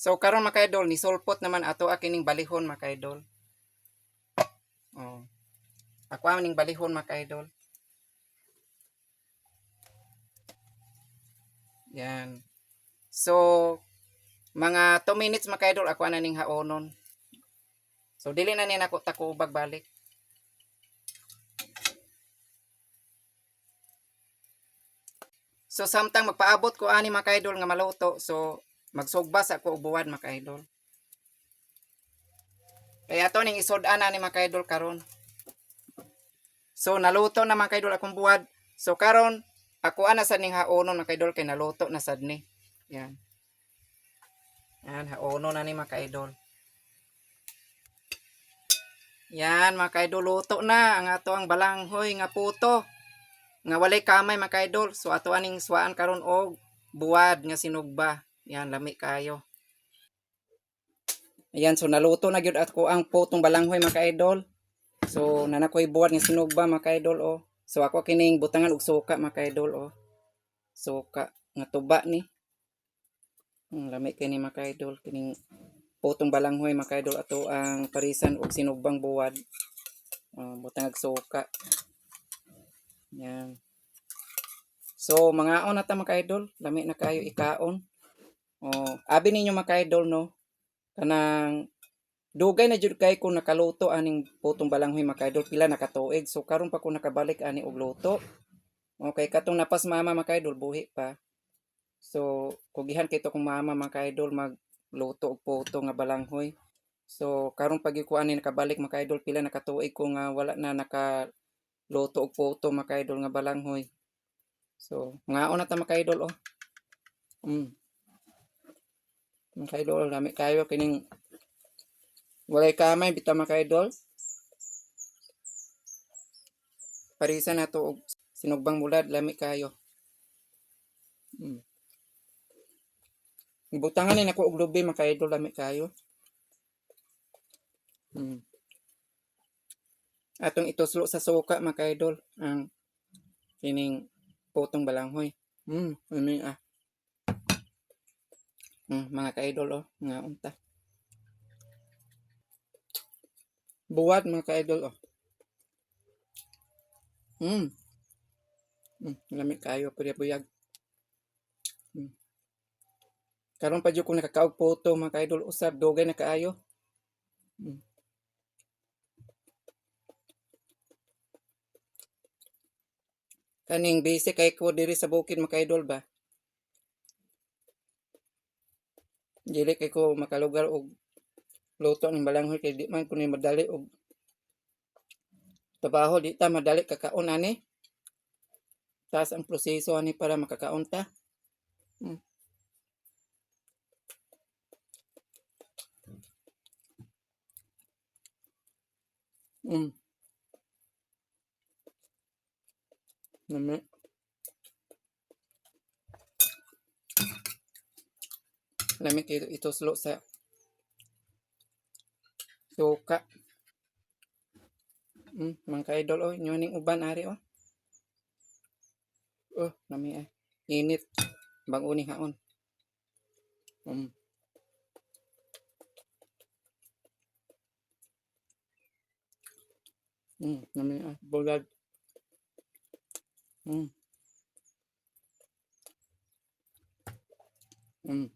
So karon mga idol ni sulpot naman ato akining balihon mga idol. Oh. Ako ning balihon mga idol. Yan. So mga 2 minutes mga idol ako na ning haonon. So dili na ni nako takubag balik. So samtang magpaabot ko ani mga idol nga maluto. So magsugbas ako ubuan mga idol. Kaya to ning isod-an ni mga idol karon. So naluto na mga idol akong buwad. So karon ako ana sa ning haonon mga idol kay naluto na sad ni. Yan. Yan haonon na ni mga idol. Yan mga idol luto na ang ato ang balanghoy nga puto. Nga walay kamay mga idol. So ato aning suwaan karon og buwad nga sinugba. Yan lami kayo. Ayan, so naluto na gyud ako ang putong balanghoy mga idol. So nanakoy buwad nga sinugba mga idol oh. So ako kining butangan og suka mga idol oh. Suka nga tuba ni. Hmm, lami kini mga idol kining putong balanghoy mga idol ato ang parisan og sinugbang buwad. Oh, butang og suka. Yan. So mga on na ta mga idol, lami na kayo ikaon. Oh, abi ninyo mga idol no. Kanang dugay na jud kay ko nakaluto aning putong balanghoy mga idol pila nakatuig. So karon pa ko nakabalik ani og luto. Okay, katong napas mama mga idol buhi pa. So kugihan kay to kong mama mga idol magluto og puto nga balanghoy. So karon pag ko ani nakabalik mga idol pila nakatuig ko nga wala na naka luto og puto mga idol nga balanghoy. So mga na ta mga idol oh. Mm. Mga idol, lami kayo kining walay kamay bitaw mga idol. Parisa na to sinugbang bulad lami kayo. Mm. Ibutangan ni nako og lubi mga idol lami kayo. Mm. Atong ituslo sa suka mga idol ang kining putong balanghoy. Mm, ano ah. Mm, mga ka-idol oh, nga unta. Buwad mga ka-idol oh. Mm. Mm, lamig kayo pwede buyag. Mm. Karon pa jud ko nakakaog photo mga ka-idol usab dugay na kaayo. Mm. Kaning basic kay ko diri sa bukid mga ka-idol ba. Dili kay ko makalugar og luto ng balanghoy kay di man ko ni madali og trabaho di ta madali kakaon ani. Taas ang proseso ani para makakaon ta. Hmm. Mm. Lamig ito, slow sa suka. Mm, mga ka-idol, oh, nyo ning uban ari, oh. Oh, nami ay. Init. Bang uni haon. Mm. Mm, nami ay. Bulad. Mm. Mm.